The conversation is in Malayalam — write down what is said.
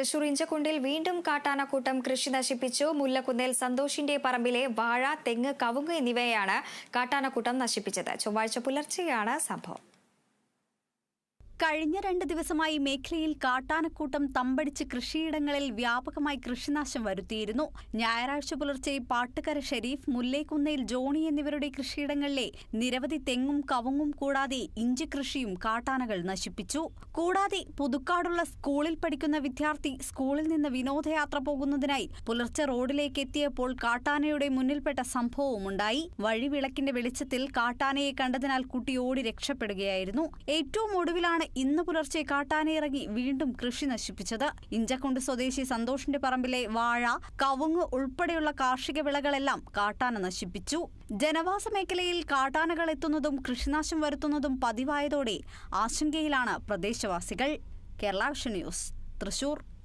തൃശൂർ ഇഞ്ചക്കുണ്ടിൽ വീണ്ടും കാട്ടാനക്കൂട്ടം കൃഷി നശിപ്പിച്ചു. മുല്ലക്കുന്നേൽ സന്തോഷിന്റെ പറമ്പിലെ വാഴ തെങ്ങ് കവുങ്ങ് എന്നിവയാണ് കാട്ടാനക്കൂട്ടം നശിപ്പിച്ചത്. ചൊവ്വാഴ്ച പുലർച്ചെയാണ് സംഭവം. കഴിഞ്ഞ രണ്ട് ദിവസമായി മേഖലയിൽ കാട്ടാനക്കൂട്ടം തമ്പടിച്ച് കൃഷിയിടങ്ങളിൽ വ്യാപകമായി കൃഷിനാശം വരുത്തിയിരുന്നു. ഞായറാഴ്ച പുലർച്ചെ പാട്ടുകര ഷെരീഫ് മുല്ലേക്കുന്നയിൽ ജോണി എന്നിവരുടെ കൃഷിയിടങ്ങളിലെ നിരവധി തെങ്ങും കവുങ്ങും കൂടാതെ ഇഞ്ചി കൃഷിയും കാട്ടാനകൾ നശിപ്പിച്ചു. കൂടാതെ പുതുക്കാടുള്ള സ്കൂളിൽ പഠിക്കുന്ന വിദ്യാർത്ഥി സ്കൂളിൽ നിന്ന് വിനോദയാത്ര പോകുന്നതിനായി പുലർച്ചെ റോഡിലേക്ക് എത്തിയപ്പോൾ കാട്ടാനയുടെ മുന്നിൽപ്പെട്ട സംഭവവുമുണ്ടായി വഴിവിളക്കിന്റെ വെളിച്ചത്തിൽ കാട്ടാനയെ കണ്ടതിനാൽ കുട്ടി ഓടി രക്ഷപ്പെടുകയായിരുന്നു. ഏറ്റവും ഒടുവിലാണ് ഇന്ന് പുലർച്ചെ കാട്ടാനയിറങ്ങി വീണ്ടും കൃഷി നശിപ്പിച്ചത്. ഇഞ്ചക്കുണ്ട് സ്വദേശി സന്തോഷിന്റെ പറമ്പിലെ വാഴ കവുങ്ങ് ഉൾപ്പെടെയുള്ള കാർഷിക വിളകളെല്ലാം കാട്ടാന നശിപ്പിച്ചു. ജനവാസ മേഖലയിൽ കാട്ടാനകൾ എത്തുന്നതും കൃഷിനാശം വരുത്തുന്നതും പതിവായതോടെ ആശങ്കയിലാണ് പ്രദേശവാസികൾ. Kerala vision news Thrissur.